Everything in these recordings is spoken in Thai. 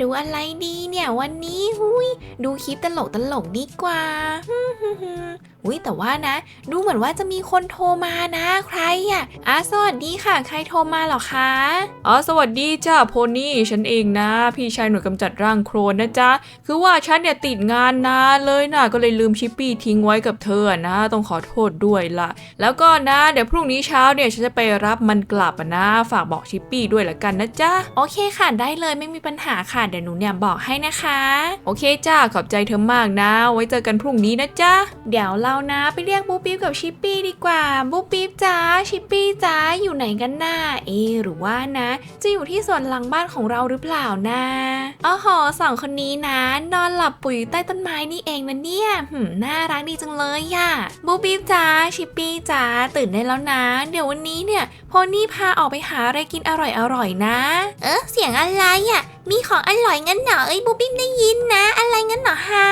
ดูอะไรดีเนี่ยวันนี้หุยดูคลิปตลกตลกดีกว่า อุ้ยแต่ว่านะ ดูเหมือนว่าจะมีคนโทรมานะใครอะอะสวัสดีค่ะ ใครโทรมาเหรอคะอ๋อสวัสดีจ้าโพนี่ฉันเองนะ พี่ชายหน่วยกำจัดร่างโครนนะจ๊ะคือว่าฉันเนี่ยติดงานนานเลยนะก็เลยลืมชิปปี้ทิ้งไว้กับเธอนะ ต้องขอโทษด้วยละแล้วก็นะ เดี๋ยวพรุ่งนี้เช้าเนี่ยฉันจะไปรับมันกลับอะนะฝากบอกชิปปี้ด้วยละกันนะจ๊ะโอเคค่ะได้เลยไม่มีปัญหาค่ะเดี๋ยวหนูเนี่ยบอกให้นะคะ โอเคจ้าขอบใจเธอมากนะ ไว้เจอกันพรุ่งนี้นะจ๊ะเดี๋ยวเรานะ ไปเรียกบูปิ๊บกับชิปปี้ดีกว่าบูปิ๊บจ้าชิปปี้จ้าอยู่ไหนกันน่าเอหรือว่านะ จะอยู่ที่สวนหลังบ้านของเราหรือเปล่านะอ๋อหอสองคนนี้นะ นอนหลับปุ๋ยใต้ต้นไม้นี่เองนะเนี่ยหืมน่ารักดีจังเลยอะบูปิ๊บจ้าชิปปี้จ้าตื่นได้แล้วนะ เดี๋ยววันนี้เนี่ยโพนี่พาออกไปหาอะไรกินอร่อยๆนะ เออเสียงอะไรอะ มีของอร่อยงั้นเหรอเอ้ยบูปิ๊บได้ยินนะ อะไรงั้นเหรอฮะ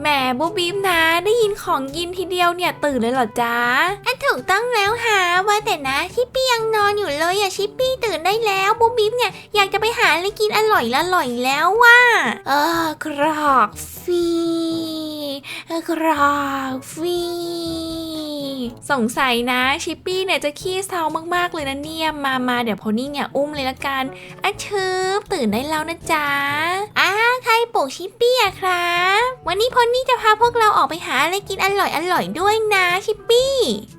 แหมบูปิ๊บนะได้ยินของกินทีเดียวเนี่ยตื่นเลยเหรอจ๊ะอันถูกต้องแล้วฮะว่าแต่นะชิปปี้ยังนอนอยู่เลยอะชิปปี้ตื่นได้แล้วบูปิ๊บเนี่ยอยากจะไปหาอะไรกินอร่อยละอร่อยแล้วว่าเออกรอกฟีเออกรอกฟี สงสัยนะชิปปี้เนี่ยจะขี้เศร้ามากๆเลยนะเนี่ยมามาเดี๋ยวโพนี่เนี่ยอุ้มเลยละกันอะชืบตื่นได้แล้วนะจ๊ะอ้าใครปลุกชิปปี้อะครับ วันนี้พอนี่จะพาพวกเราออกไปหาอะไรกินอร่อยอร่อยด้วยนะชิปปี้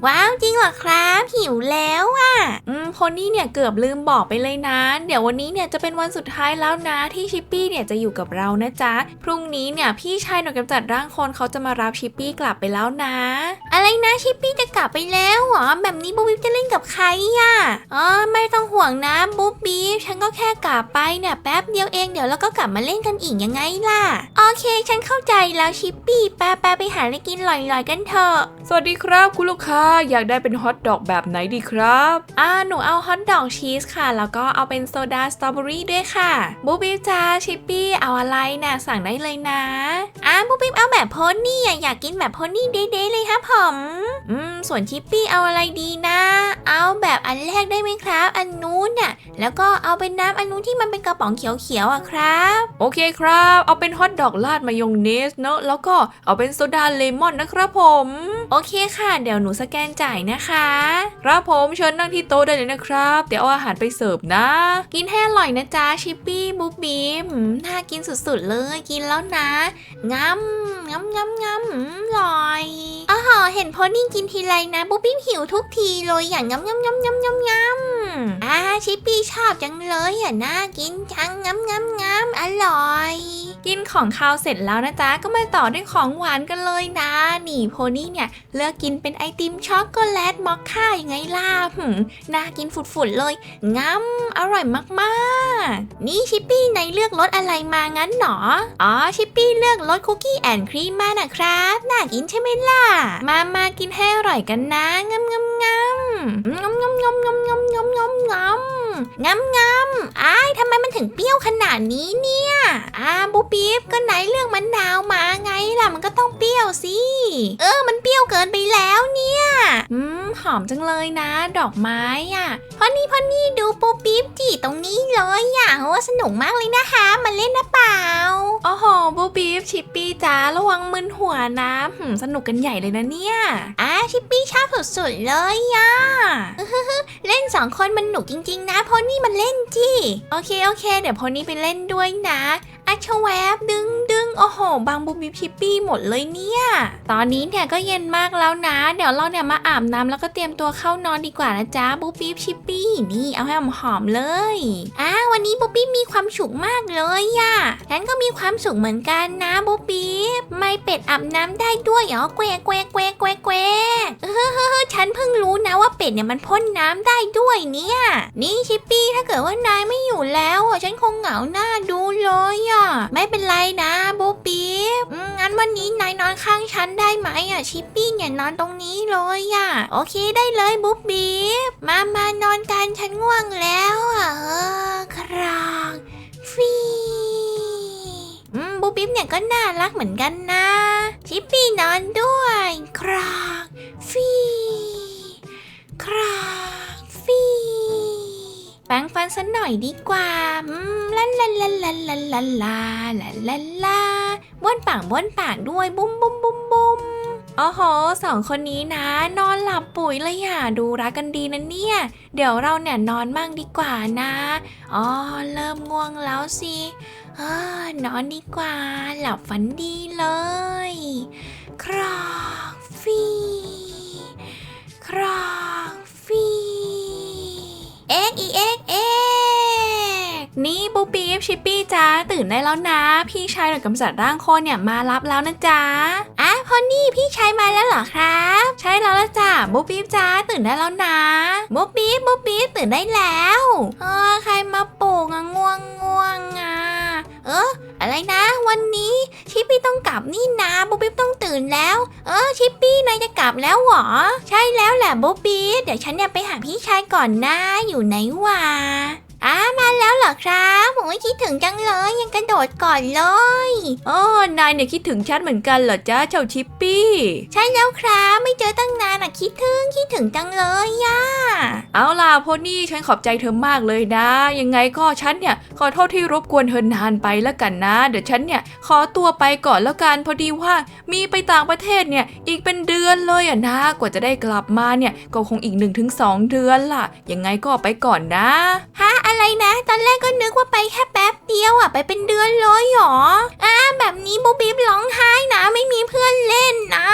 ว้าวจริงเหรอครับ หิวแล้วอะอืมพอนนี่เนี่ยเกือบลืมบอกไปเลยนะ เดี๋ยววันนี้เนี่ยจะเป็นวันสุดท้ายแล้วนะที่ชิปปี้เนี่ยจะอยู่กับเรานะจ๊ะพรุ่งนี้เนี่ยพี่ชายหน่วยกำจัดร่างคนเขาจะมารับชิปปี้กลับไปแล้วนะ อะไรนะชิปปี้จะกลับไปแล้วเหรอแบบนี้บูบิ๊บจะเล่นกับใครอะอ๋อไม่ต้องห่วงนะบูบิ๊บฉันก็แค่กลับไปเนี่ยแป๊บเดียวเองเดี๋ยวเราก็กลับมาเล่นกันอีกยังไงล่ะ โอเค ฉันเข้าใจแล้วชิปปี้แป๊บๆไปหาอะไรกินลอยๆกันเถอะ สวัสดีครับ คุณลูกค้าอยากได้เป็นฮอทดอกแบบไหนดีครับอ่าหนูเอาฮอทดอกชีสค่ะ แล้วก็เอาเป็นโซดาสตรอเบอรี่ด้วยค่ะบูบิ๊บจ้าชิปปี้เอาอะไรนะสั่งได้เลยนะอ่าบูบิ๊บเอาแบบโพนี่อะอยากกินแบบโพนี่เด้ๆเลยครับผมอืมส่วนชิปปี้เอาอะไรดีนะ เอาแบบอันแรกได้ไหมครับ อันนู้นน่ะแล้วก็เอาเป็นน้ำอันนู้นที่มันเป็นกระป๋องเขียวๆอะครับ โอเคครับ เอาเป็นฮอทดอกราดมายองเนสเนอะแล้วก็เอาเป็นโซดาเลมอนนะครับผมโอเคค่ะ เดี๋ยวหนูสแกนจ่ายนะคะครับผมเชิญนั่งที่โต๊ะได้เลยนะครับ เดี๋ยวเอาอาหารไปเสิร์ฟนะ กินให้อร่อยนะจ๊ะชิปปี้บุ๊บบีมน่ากินสุดๆเลยกินแล้วนะงำงำงำงำอืมอร่อยอ๋อเห็นโพนี่กินทีไรนะบุ๊บบีมหิวทุกทีเลยอย่างงำงำงำงำงำงำอ่าชิปปี้ชอบจังเลยอะน่ากินจังงำงำงำอร่อย กินของคาวเสร็จแล้วนะจ๊ะ ก็มาต่อด้วยของหวานกันเลยนะ นี่โพนี่เนี่ย เลือกกินเป็นไอติมช็อกโกแลตมอคค่ายังไงล่ะหืมน่ากินฝุดๆเลยงำอร่อยมากๆ นี่ชิปปี้ในเลือกรสอะไรมางั้นหนอ อ๋อชิปปี้เลือกรสคุกกี้แอนด์ครีมมานะครับ น่ากินใช่ไหมล่ะ มามากินให้อร่อยกันนะงำงำงำงำงำงำงำ งำงำงำงำงำงำอ้ายทำไมมันถึงเปรี้ยวขนาดนี้เนี่ยอ่าบูปี๊บก็ไหนเลือกมะนาวมาไงล่ะมันก็ต้องเปรี้ยวสิเออ มันเปรี้ยวเกินไปแล้วเนี่ยอืมหอมจังเลยนะ ดอกไม้อะพอนี่พอนี่ดูปูปิ๊บจีตรงนี้เลยอะโหสนุกมากเลยนะคะมาเล่นนะเปล่าโอ้โหบูบีฟชิปปี้จ้าระวังมึนหัวนะหืมสนุกกันใหญ่เลยนะเนี่ยอะชิปปี้ชอบสุดๆเลยอะอื้อหือเล่นสององคนมันหนุกจริง ๆ นะพอนี่มันเล่นจีโอเคโอเค เดี๋ยวพอนี่ไปเล่นด้วยนะอัชแวบดึงดึงโอ้โห บางบูบีชิปปี้หมดเลยเนี่ย ตอนนี้เนี่ยก็เย็นมากแล้วนะ เดี๋ยวเราเนี่ยมาอาบน้ำแล้วก็เตรียมตัวเข้านอนดีกว่านะจ๊ะบูบีชิปปี้นี่เอาให้หอมๆเลยอะวันนี้บูบีมีความสุขมากเลยอะฉันก็มีความสุขเหมือนกันนะบูบีไม่เป็ดอาบน้ำได้ด้วยเหรอแกวแกวแกวแกวแกวเออ ฉันเพิ่งรู้นะว่าเป็ดเนี่ยมันพ่นน้ำได้ด้วยเนี่ย นี่ชิปปี้ถ้าเกิดว่านายไม่อยู่แล้วอะฉันคงเหงาหน้าดูเลยอะไม่เป็นไรนะบูปีบอืมงั้นวันนี้นายนอนข้างฉันได้ไหมอะชิปปี้เนี่ยนอนตรงนี้เลยอะโอเคได้เลยบูปีบมามานอนกันฉันง่วงแล้วอะเออครางฟีอืมบูปิ๊บเนี่ยก็น่ารักเหมือนกันนะ ชิปปี้นอนด้วย ครางฟี กันสักหน่อยดีกว่าอืมลาลาลาลลาลาลาลาลาลาลาบ้วนปากบ้วนปากด้วยบุ้มบุ้มบุ้มบุ้มโอ้โหสองคนนี้นะ นอนหลับปุ๋ยเลยอะ ดูรักกันดีนะเนี่ย เดี๋ยวเราเนี่ยนอนมั่งดีกว่านะอ๋อเริ่มง่วงแล้วสิเออนอนดีกว่า หลับฝันดีเลย ครอกฟี ครอกฟี เอ็กอีเอ็กเอ็กนี่บูปีฟชิปปี้จ้าตื่นได้แล้วนะ พี่ชายหน่วยกำจัดร่างโคนเนี่ยมารับแล้วนะจ๊ะอะพอนี่พี่ชายมาแล้วเหรอครับ ใช่แล้วละจ้ะบูปีฟจ้าตื่นได้แล้วนะบูปีฟบูปีฟตื่นได้แล้วเออใครมาปลุกอะง่วงง่วงอะ เอออะไรนะ วันนี้ชิปปี้ต้องกลับนี่นะบูบี้ต้องตื่นแล้ว เออชิปปี้นายจะกลับแล้วเหรอ ใช่แล้วแหละบูบี้เดี๋ยวฉันเนี่ยไปหาพี่ชายก่อนนะอยู่ไหนวะ อ้ามาแล้วเหรอครับโอ้ยคิดถึงจังเลยยังกระโดดก่อนเลยอ๋อนายเนี่ยคิดถึงฉันเหมือนกันเหรอจ้าเจ้าชิปปี้ ใช่แล้วครับไม่เจอตั้งนานอะคิดถึงคิดถึงจังเลยย่าเอาล่ะโพนี่ฉันขอบใจเธอมากเลยนะ ยังไงก็ฉันเนี่ยขอโทษที่รบกวนเธอนานไปแล้วกันนะ เดี๋ยวฉันเนี่ยขอตัวไปก่อนแล้วกันพอดีว่ามีไปต่างประเทศเนี่ยอีกเป็นเดือนเลยอะนะกว่าจะได้กลับมาเนี่ยก็คงอีก 1-2 เดือนล่ะ ยังไงก็ไปก่อนนะฮะอะไรนะ ตอนแรกก็นึกว่าไปแค่แป๊บเดียวอะไปเป็นเดือนเลยหรออ่าแบบนี้บูบีบร้องไห้นะ ไม่มีเพื่อนเล่นนะ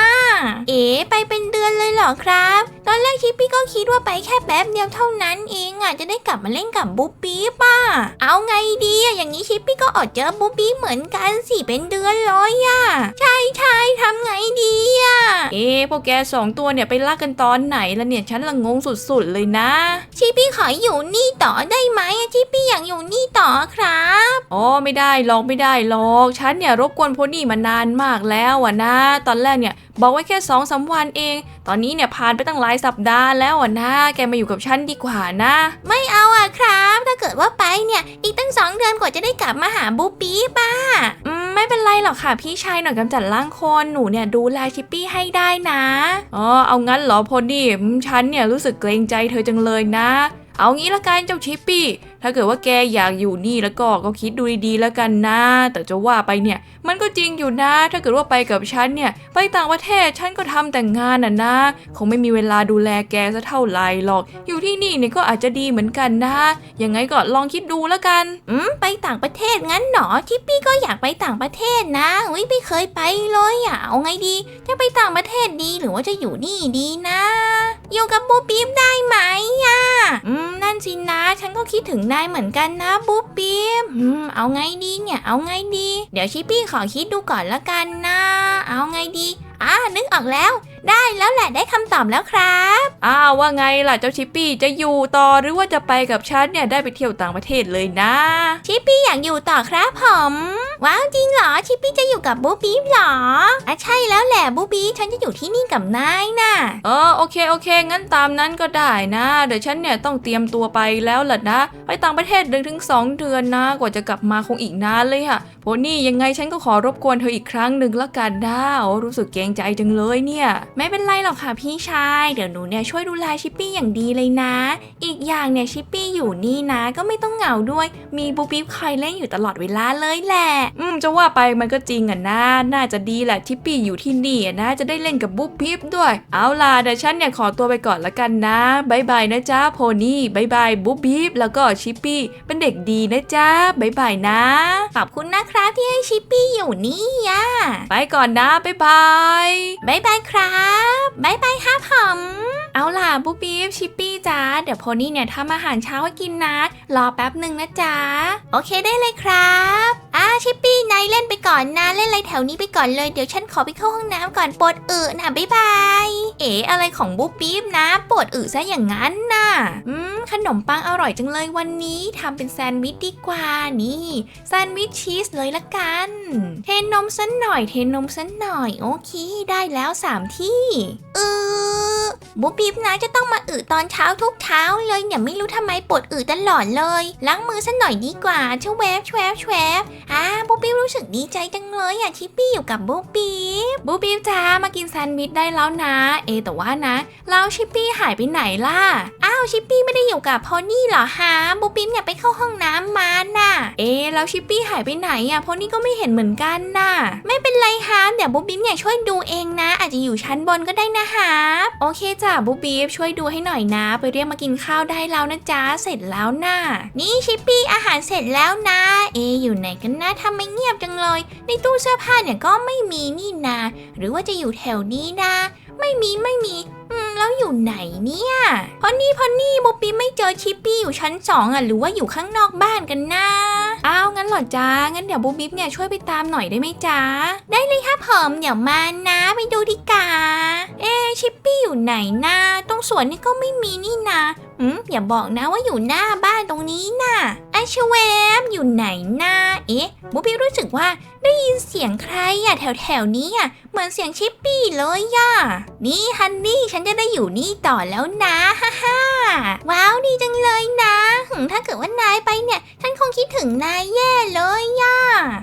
เอ๋ไปเป็นเดือนเลยเหรอครับ ตอนแรกชิปปี้ก็คิดว่าไปแค่แป๊บเดียวเท่านั้นเองอะจะได้กลับมาเล่นกับบุ๊บบี้ป่ะ เอาไงดีอะอย่างนี้ชิปปี้ก็อดเจอบุ๊บบี้เหมือนกันสิเป็นเดือนเลยอะใช่ใช่ทำไงดีอะเอ๊ะพวกแกสองตัวเนี่ยไปลากกันตอนไหนแล้วเนี่ยฉันละงงสุดๆเลยนะชิปปี้ขออยู่นี่ต่อได้ไหมอะชิปปี้อยากอยู่นี่ต่อครับอ๋อไม่ได้หรอกไม่ได้หรอกฉันเนี่ยรบกวนโพนี่มานานมากแล้วอะนะ ตอนแรกเนี่ยบอกไว้แค่สองสามวันเอง ตอนนี้เนี่ยผ่านไปตั้งหลายสัปดาห์แล้วอะนะแกมาอยู่กับฉันดีกว่านะ ไม่เอาอะครับ ถ้าเกิดว่าไปเนี่ย อีกตั้งสองเดือนกว่าจะได้กลับมาหาบูปี้ป้าอืมไม่เป็นไรหรอกค่ะ พี่ชายหน่อยกำจัดร่างคนหนูเนี่ยดูแลชิปปี้ให้ได้นะอ๋อเอางั้นเหรอพอดีฉันเนี่ยรู้สึกเกรงใจเธอจังเลยนะ เอางี้ละกันเจ้าชิปปี้ ถ้าเกิดว่าแกอยากอยู่นี่แล้วก็ก็คิดดูดีๆแล้วกันนะ แต่จะว่าไปเนี่ย มันก็จริงอยู่นะ ถ้าเกิดว่าไปกับฉันเนี่ย ไปต่างประเทศฉันก็ทำแต่งงานน่ะนะ คงไม่มีเวลาดูแลแกซะเท่าไหร่หรอก อยู่ที่นี่เนี่ยก็อาจจะดีเหมือนกันนะ ยังไงก็ลองคิดดูแล้วกัน อืม ไปต่างประเทศงั้นหนอชิปปี้ก็อยากไปต่างประเทศนะอุ้ยไม่เคยไปเลยอะเอาไงดี จะไปต่างประเทศดีหรือว่าจะอยู่นี่ดีนะ อยู่กับบูปี๊บได้ไหมอะอืมนั่นสินะ ฉันก็คิดถึงได้เหมือนกันนะบูปี๊บอืมเอาไงดีเนี่ย เอาไงดี เดี๋ยวชิปปี้ขอคิดดูก่อนละกันนะ เอาไงดีอ่านึกออกแล้ว ได้แล้วแหละได้คำตอบแล้วครับอ้าวว่าไงล่ะเจ้าชิปปี้จะอยู่ต่อหรือว่าจะไปกับฉันเนี่ยได้ไปเที่ยวต่างประเทศเลยนะ ชิปปี้อยากอยู่ต่อครับผมว้าวจริงเหรอชิปปี้จะอยู่กับบูบี้เหรออะใช่แล้วแหละบูบี้ฉันจะอยู่ที่นี่กับนายน่ะเออโอเคโอเค งั้นตามนั้นก็ได้นะเดี๋ยวฉันเนี่ยต้องเตรียมตัวไปแล้วล่ะนะ ไปต่างประเทศหนึ่งถึงสองเดือนนะ กว่าจะกลับมาคงอีกนานเลยค่ะโพนี่ยังไงฉันก็ขอรบกวนเธออีกครั้งหนึ่งละกันนะโอ้รู้สึกเกรงใจจังเลยเนี่ยไม่เป็นไรหรอกค่ะพี่ชาย เดี๋ยวหนูเนี่ยช่วยดูแลชิปปี้อย่างดีเลยนะ อีกอย่างเนี่ยชิปปี้อยู่นี่นะ ก็ไม่ต้องเหงาด้วย มีบูบิบคอยเล่นอยู่ตลอดเวลาเลยแหละ จะว่าไปมันก็จริงอะนะ น่าจะดีแหละทิปปี้อยู่ที่นี่อะนะ จะได้เล่นกับบุ๊บบิบด้วย เอาล่ะเดี๋ยวฉันเนี่ยขอตัวไปก่อนละกันนะบายบายนะจ๊ะโพนี่บายบายบุ๊บบิบแล้วก็ชิปปี้เป็นเด็กดีนะจ๊ะบายบายนะ ขอบคุณนะครับที่ให้ชิปปี้อยู่นี่อะไปก่อนนะบายบายบายบายครับบายบายครับผมเอาล่ะบูบี้ชิปปี้จ้าเดี๋ยวโพนี่เนี่ยทำอาหารเช้าให้กินนะ รอแป๊บหนึ่งนะจ๊ะ โอเคได้เลยครับ อ่าชิปปี้นายเล่นไปก่อนนะเล่นอะไรแถวนี้ไปก่อนเลยเดี๋ยวฉันขอไปเข้าห้องน้ำก่อนปวดอึนะบ๊ายบาย เอ๋อะไรของบูบี้นะปวดอึซะอย่างนั้นน่ะอืมขนมปังอร่อยจังเลยวันนี้ทำเป็นแซนด์วิชดีกว่านี่แซนด์วิชชีสเลยละกัน เทนมสันหน่อยเทนมสันหน่อยโอเคได้แล้วสามที่เออบูบีบนะจะต้องมาอึตอนเช้าทุกเช้าเลยเนี่ยไม่รู้ทำไมปวดอึตลอดเลยล้างมือสันหน่อยดีกว่าชวแวบชวแวบชวแวบอ่าบูบีบรู้สึกดีใจจังเลยอะชิปปี้อยู่กับบูบีบบูบีบจ้ามากินแซนด์วิชได้แล้วนะ เอแต่ว่านะแล้วชิปปี้หายไปไหนล่ะ อ้าวชิปปี้ไม่ได้อยู่กับพอนี่เหรอฮะบูบิมเนี่ยไปเข้าห้องน้ำมาน่ะ เอแล้วชิปปี้หายไปไหนอะโพนี่ก็ไม่เห็นเหมือนกันน่ะ ไม่เป็นไรฮะเดี๋ยวบูบิมเนี่ยช่วยดูเองนะ อาจจะอยู่ชั้นบนก็ได้นะฮะโอเคจ้ะบูบีฟช่วยดูให้หน่อยนะ ไปเรียกมากินข้าวได้แล้วนะจ๊ะเสร็จแล้วน่ะ นี่ชิปปี้อาหารเสร็จแล้วนะ เออยู่ไหนกันนะทำไมเงียบจังเลย ในตู้เสื้อผ้าเนี่ยก็ไม่มีนี่นา หรือว่าจะอยู่แถวนี้นะ ไม่มีไม่มีอืมแล้วอยู่ไหนเนี่ยพอนี่พอนี่บูปี้ไม่เจอชิปปี้อยู่ชั้นสองอะหรือว่าอยู่ข้างนอกบ้านกันนะอ้าวงั้นเหรอจ๊ะงั้นเดี๋ยวบูบีฟเนี่ยช่วยไปตามหน่อยได้ไหมจ๊ะได้เลยครับผมเดี๋ยวมานะไปดูดีกว่า ชิปปี้อยู่ไหนนะตรงสวนนี่ก็ไม่มีนี่นะอืมอย่าบอกนะว่าอยู่หน้าบ้านตรงนี้น่ะไอชเวมอยู่ไหนนะเอ๊ะบูบี้รู้สึกว่าได้ยินเสียงใครอะแถวแถวนี้อะเหมือนเสียงชิปปี้เลยย่ะนี่ฮันนี่ฉันจะได้อยู่นี่ต่อแล้วนะฮ่าฮ่าว้าวดีจังเลยนะหึงถ้าเกิดว่านายไปเนี่ย ฉันคงคิดถึงนายแย่เลยย่ะ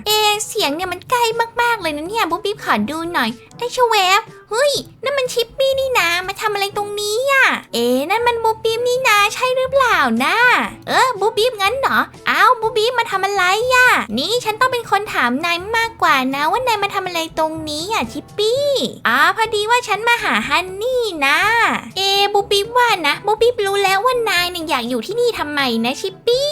เอะเสียงเนี่ยมันใกล้มากๆเลยนะเนี่ยบูบี้ขอดูหน่อยไอชเวฟ เฮ้ยนั่นมันชิปปี้นี่นะมาทำอะไรตรงนี้อะ เอ๊ะนั่นมันบูบีมนี่นะใช่หรือเปล่านะเออบูบีมงั้นเหรออ้าวบูบีมมาทำอะไรอะ นี่ฉันต้องเป็นคนถามนายมากกว่านะว่านายมาทำอะไรตรงนี้อะชิปปี้อ๋อพอดีว่าฉันมาหาฮันนี่นะ เอ๊ะบูบีมว่านะบูบีมรู้แล้วว่านายเนี่ยอยากอยู่ที่นี่ทำไมนะชิปปี้